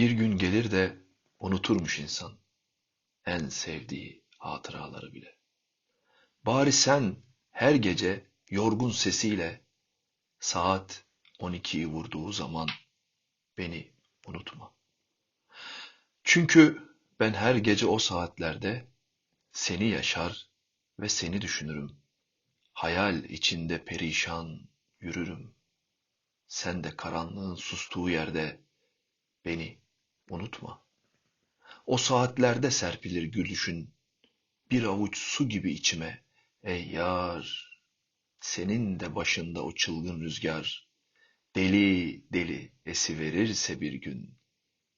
Bir gün gelir de unuturmuş insan en sevdiği hatıraları bile. Bari sen her gece yorgun sesiyle saat 12'yi vurduğu zaman beni unutma. Çünkü ben her gece o saatlerde seni yaşar ve seni düşünürüm. Hayal içinde perişan yürürüm. Sen de karanlığın sustuğu yerde beni unutma. O saatlerde serpilir gülüşün, bir avuç su gibi içime. Ey yar, senin de başında o çılgın rüzgar, deli deli esiverirse bir gün,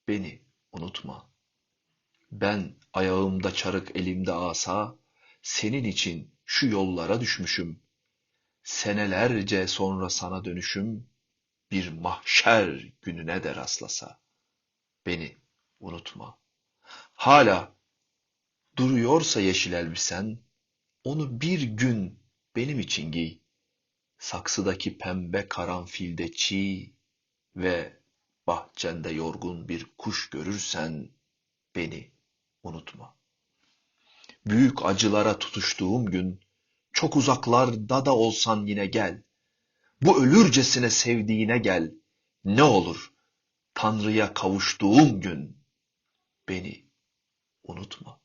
beni unutma. Ben ayağımda çarık elimde asa, senin için şu yollara düşmüşüm. Senelerce sonra sana dönüşüm, bir mahşer gününe de rastlasa, beni unutma. Hala duruyorsa yeşil elbisen, onu bir gün benim için giy. Saksıdaki pembe karanfilde çiğ ve bahçende yorgun bir kuş görürsen beni unutma. Büyük acılara tutuştuğum gün, çok uzaklarda da olsan yine gel. Bu ölürcesine sevdiğine gel. Ne olur Tanrı'ya kavuştuğum gün beni unutma.